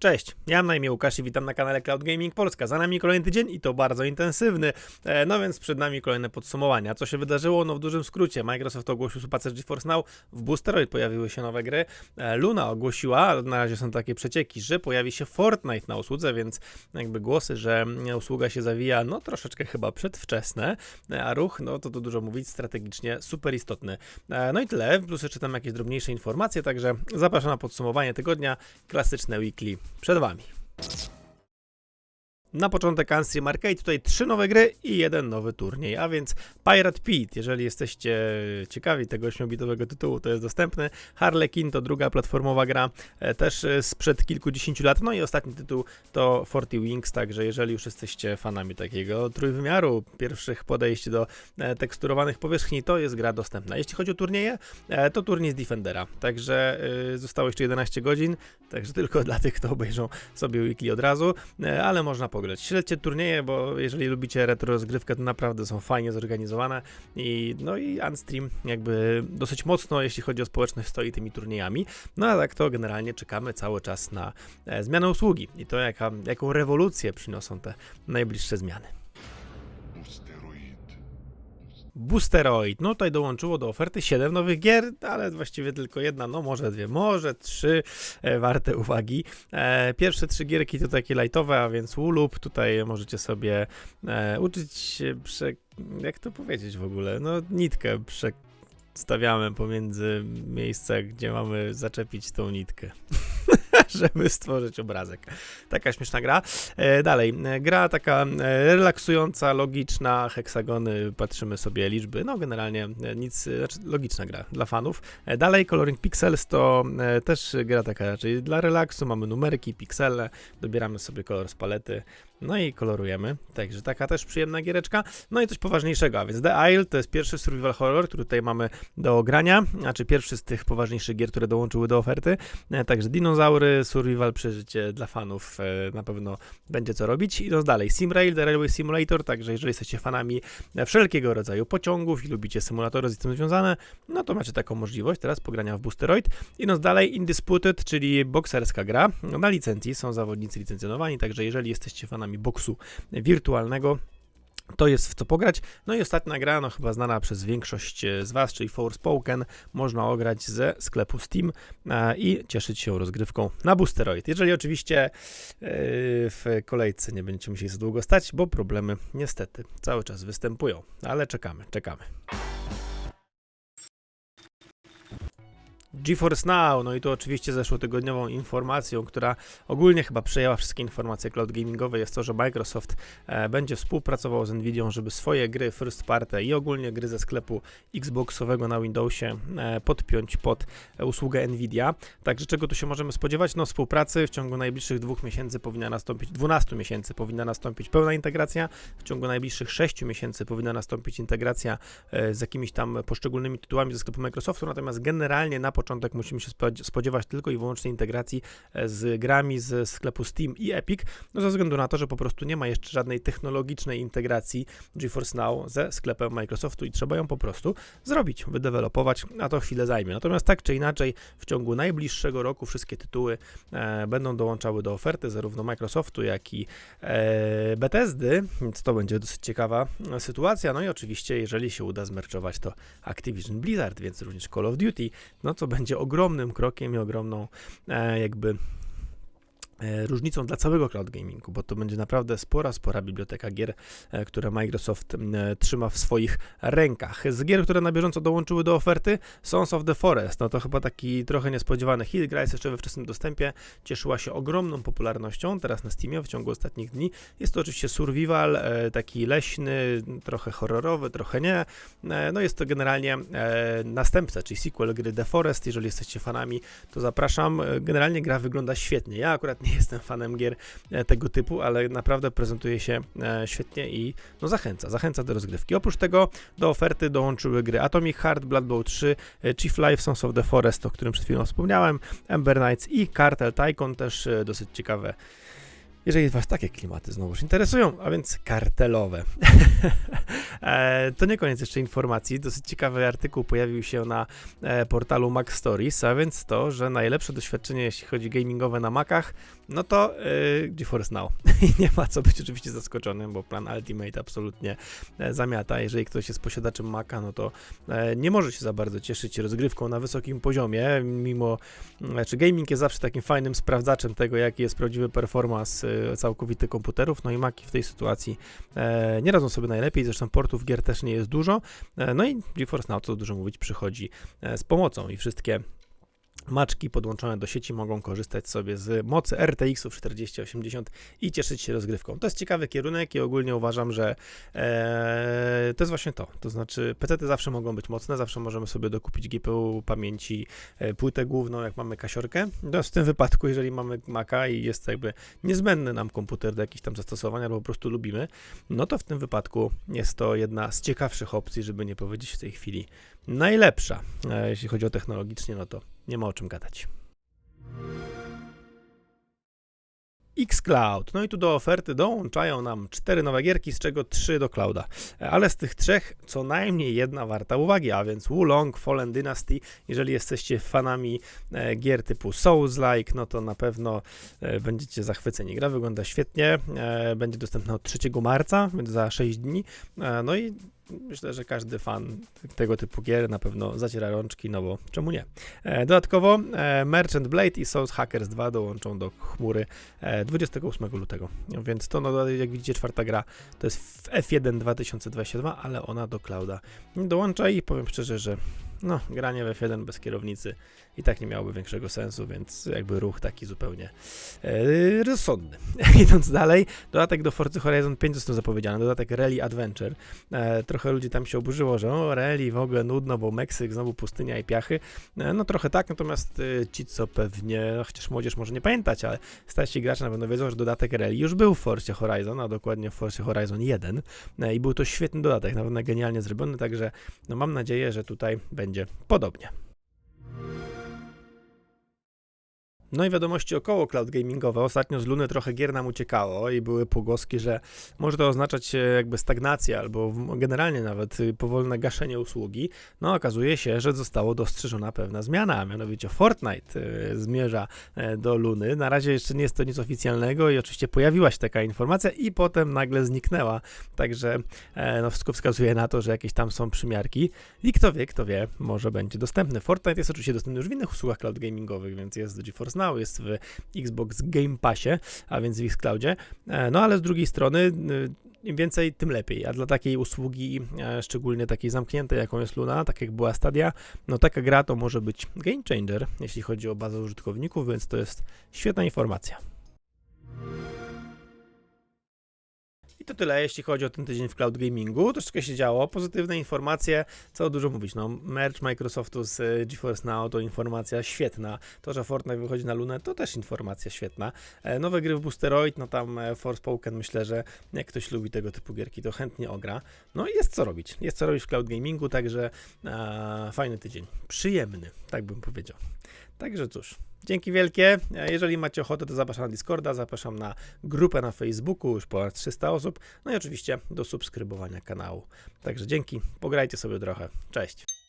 Cześć, ja mam na imię Łukasz i witam na kanale Cloud Gaming Polska. Za nami kolejny tydzień i to bardzo intensywny. E, No więc przed nami kolejne podsumowania. Co się wydarzyło? No w dużym skrócie. Microsoft ogłosił spacer GeForce Now, w Boosteroid pojawiły się nowe gry. E, Luna ogłosiła, na razie są takie przecieki, że pojawi się Fortnite na usłudze, więc jakby głosy, że usługa się zawija, no troszeczkę chyba przedwczesne, E, a ruch, no to tu dużo mówić, strategicznie super istotny. E, No i tyle, plus jeszcze tam jakieś drobniejsze informacje, także zapraszam na podsumowanie tygodnia, klasyczne weekly przed Wami. Na początek Unstream Arcade, tutaj trzy nowe gry i jeden nowy turniej, a więc Pirate Pit, jeżeli jesteście ciekawi tego 8-bitowego tytułu, to jest dostępny. Harlequin to druga platformowa gra, e, też e, sprzed kilkudziesięciu lat, no i ostatni tytuł to Forty Wings, także jeżeli już jesteście fanami takiego trójwymiaru, pierwszych podejść do e, teksturowanych powierzchni, to jest gra dostępna. Jeśli chodzi o turnieje, to turniej z Defendera, także zostało jeszcze 11 godzin, także tylko dla tych, kto obejrzą sobie weekly od razu, ale można pograć. Śledźcie turnieje, bo jeżeli lubicie retro rozgrywkę, to naprawdę są fajnie zorganizowane i no i Unstream jakby dosyć mocno, jeśli chodzi o społeczność, stoi tymi turniejami. No a tak to generalnie czekamy cały czas na e, zmianę usługi i to jaka, jaką rewolucję przyniosą te najbliższe zmiany. Steroid. Boosteroid. No tutaj dołączyło do oferty 7 nowych gier, ale właściwie tylko jedna, no może dwie, może trzy e, warte uwagi. E, pierwsze trzy gierki to takie lightowe, a więc Woolooop. Tutaj możecie sobie e, uczyć prze... jak to powiedzieć w ogóle? No nitkę przestawiamy pomiędzy miejsca, gdzie mamy zaczepić tą nitkę. Żeby stworzyć obrazek. Taka śmieszna gra. E, dalej, e, gra taka e, relaksująca, logiczna, heksagony, patrzymy sobie liczby, no generalnie e, nic, znaczy logiczna gra dla fanów. E, dalej, Coloring Pixels to e, też gra taka raczej dla relaksu, mamy numerki, piksele, dobieramy sobie kolor z palety, no i kolorujemy, także taka też przyjemna giereczka. No i coś poważniejszego, a więc The Isle to jest pierwszy survival horror, który tutaj mamy do grania, znaczy pierwszy z tych poważniejszych gier, które dołączyły do oferty. Także dinozaury, survival, przeżycie dla fanów e, na pewno będzie co robić. Idąc dalej, Simrail, The Railway Simulator, także jeżeli jesteście fanami wszelkiego rodzaju pociągów i lubicie symulatory z tym związane, no to macie taką możliwość teraz pogrania w Boosteroid. Idąc dalej, Indisputed, czyli bokserska gra. Na licencji są zawodnicy licencjonowani, także jeżeli jesteście fanami boksu wirtualnego, to jest w co pograć. No i ostatnia gra, no chyba znana przez większość e, z Was, czyli Forspoken, można ograć ze sklepu Steam e, i cieszyć się rozgrywką na Boosteroid. Jeżeli oczywiście e, w kolejce nie będziecie musieli za długo stać, bo problemy niestety cały czas występują, ale czekamy, czekamy. GeForce Now, no i to oczywiście zeszłotygodniową informacją, która ogólnie chyba przejęła wszystkie informacje cloud gamingowe, jest to, że Microsoft e, będzie współpracował z Nvidią, żeby swoje gry first party i ogólnie gry ze sklepu Xboxowego na Windowsie e, podpiąć pod usługę Nvidia. Także czego tu się możemy spodziewać? No współpracy w ciągu najbliższych dwóch miesięcy powinna nastąpić, 12 miesięcy powinna nastąpić pełna integracja, w ciągu najbliższych 6 miesięcy powinna nastąpić integracja e, z jakimiś tam poszczególnymi tytułami ze sklepu Microsoftu, natomiast generalnie na początek musimy się spodziew- spodziewać tylko i wyłącznie integracji e, z grami z sklepu Steam i Epic, no ze względu na to, że po prostu nie ma jeszcze żadnej technologicznej integracji GeForce Now ze sklepem Microsoftu i trzeba ją po prostu zrobić, wydevelopować, a to chwilę zajmie. Natomiast tak czy inaczej, w ciągu najbliższego roku wszystkie tytuły e, będą dołączały do oferty zarówno Microsoftu, jak i e, Bethesdy, więc to będzie dosyć ciekawa e, sytuacja. No i oczywiście, jeżeli się uda zmerczować to Activision Blizzard, więc również Call of Duty, no będzie ogromnym krokiem i ogromną e, jakby różnicą dla całego cloud gamingu, bo to będzie naprawdę spora, spora biblioteka gier, e, które Microsoft e, trzyma w swoich rękach. Z gier, które na bieżąco dołączyły do oferty, Sons of the Forest, no to chyba taki trochę niespodziewany hit, gra jest jeszcze we wczesnym dostępie, cieszyła się ogromną popularnością teraz na Steamie w ciągu ostatnich dni. Jest to oczywiście survival, e, taki leśny, trochę horrorowy, trochę nie. E, No jest to generalnie e, następca, czyli sequel gry The Forest. Jeżeli jesteście fanami, to zapraszam. E, Generalnie gra wygląda świetnie. Ja akurat nie jestem fanem gier e, tego typu, ale naprawdę prezentuje się e, świetnie i no zachęca, zachęca do rozgrywki. Oprócz tego do oferty dołączyły gry Atomic Heart, Blood Bowl 3, e, Chief Life, Sons of the Forest, o którym przed chwilą wspomniałem, Ember Knights i Cartel Tycoon, też dosyć ciekawe Jeżeli Was takie klimaty znowuż interesują, a więc kartelowe. E, to nie koniec jeszcze informacji. Dosyć ciekawy artykuł pojawił się na e, portalu Mac Stories, a więc to, że najlepsze doświadczenie, jeśli chodzi gamingowe na Macach, no to e, GeForce Now. I nie ma co być oczywiście zaskoczonym, bo plan Ultimate absolutnie zamiata. Jeżeli ktoś jest posiadaczem Maca, no to nie może się za bardzo cieszyć rozgrywką na wysokim poziomie, mimo, znaczy gaming jest zawsze takim fajnym sprawdzaczem tego, jaki jest prawdziwy performance całkowity komputerów, no i Maki w tej sytuacji e, nie radzą sobie najlepiej, zresztą portów gier też nie jest dużo, e, no i GeForce Now, co dużo mówić, przychodzi e, z pomocą i wszystkie maczki podłączone do sieci mogą korzystać sobie z mocy RTX-ów 4080 i cieszyć się rozgrywką. To jest ciekawy kierunek i ogólnie uważam, że e, to jest właśnie to. To znaczy, PC-ty zawsze mogą być mocne, zawsze możemy sobie dokupić GPU, pamięci, e, płytę główną, jak mamy kasiorkę. Natomiast w tym wypadku, jeżeli mamy Maca i jest jakby niezbędny nam komputer do jakichś tam zastosowań, albo po prostu lubimy, no to w tym wypadku jest to jedna z ciekawszych opcji, żeby nie powiedzieć w tej chwili najlepsza. E, jeśli chodzi o technologicznie, no to nie ma o czym gadać. xCloud. No i tu do oferty dołączają nam cztery nowe gierki, z czego trzy do clouda. E, Ale z tych trzech co najmniej jedna warta uwagi, a więc Wulong Fallen Dynasty. Jeżeli jesteście fanami e, gier typu Souls-like, no to na pewno będziecie zachwyceni. Gra wygląda świetnie, będzie dostępna od 3 marca, więc za 6 dni. No i myślę, że każdy fan tego typu gier na pewno zaciera rączki, no bo czemu nie. E, Dodatkowo e, Merchant Blade i Souls Hackers 2 dołączą do chmury e, 28 lutego. Więc to, no, jak widzicie, czwarta gra to jest w F1 2022, ale ona do clouda dołącza i powiem szczerze, że no, granie w F1 bez kierownicy i tak nie miałoby większego sensu, więc jakby ruch taki zupełnie e, rozsądny. Idąc dalej, dodatek do Forza Horizon 5 został zapowiedziany, dodatek Rally Adventure. E, trochę ludzi tam się oburzyło, że o, rally w ogóle nudno, bo Meksyk, znowu pustynia i piachy. E, no trochę tak, natomiast e, ci, co pewnie, chociaż młodzież może nie pamiętać, ale starsi gracze na pewno wiedzą, że dodatek Rally już był w Forcie Horizon, a dokładnie w Forcie Horizon 1 e, i był to świetny dodatek, na pewno genialnie zrobiony, także no, mam nadzieję, że tutaj będzie podobnie. No i wiadomości około cloud gamingowe. Ostatnio z Luny trochę gier nam uciekało i były pogłoski, że może to oznaczać e, jakby stagnację albo generalnie nawet y, powolne gaszenie usługi. No okazuje się, że zostało dostrzeżona pewna zmiana, a mianowicie Fortnite y, zmierza e, do Luny. Na razie jeszcze nie jest to nic oficjalnego i oczywiście pojawiła się taka informacja i potem nagle zniknęła. Także e, no wszystko wskazuje na to, że jakieś tam są przymiarki i kto wie, kto wie, może będzie dostępny. Fortnite jest oczywiście dostępny już w innych usługach cloud gamingowych, więc jest w GeForce Now, jest w Xbox Game Passie, a więc w Xcloudzie. E, No ale z drugiej strony y, im więcej, tym lepiej. A dla takiej usługi, e, szczególnie takiej zamkniętej, jaką jest Luna, tak jak była Stadia, no taka gra to może być game changer, jeśli chodzi o bazę użytkowników, więc to jest świetna informacja. To tyle, jeśli chodzi o ten tydzień w cloud gamingu. Troszeczkę się działo, pozytywne informacje, co dużo mówić. No, merch Microsoftu z e, GeForce Now to informacja świetna. To, że Fortnite wychodzi na Lunę, to też informacja świetna. E, Nowe gry w Boosteroid, no tam e, Forspoken, myślę, że jak ktoś lubi tego typu gierki, to chętnie ogra. No i jest co robić. Jest co robić w cloud gamingu, także e, fajny tydzień. Przyjemny, tak bym powiedział. Także cóż, dzięki wielkie. E, Jeżeli macie ochotę, to zapraszam na Discorda, zapraszam na grupę na Facebooku, już ponad 300 osób. No i oczywiście do subskrybowania kanału. Także dzięki, pograjcie sobie trochę. Cześć.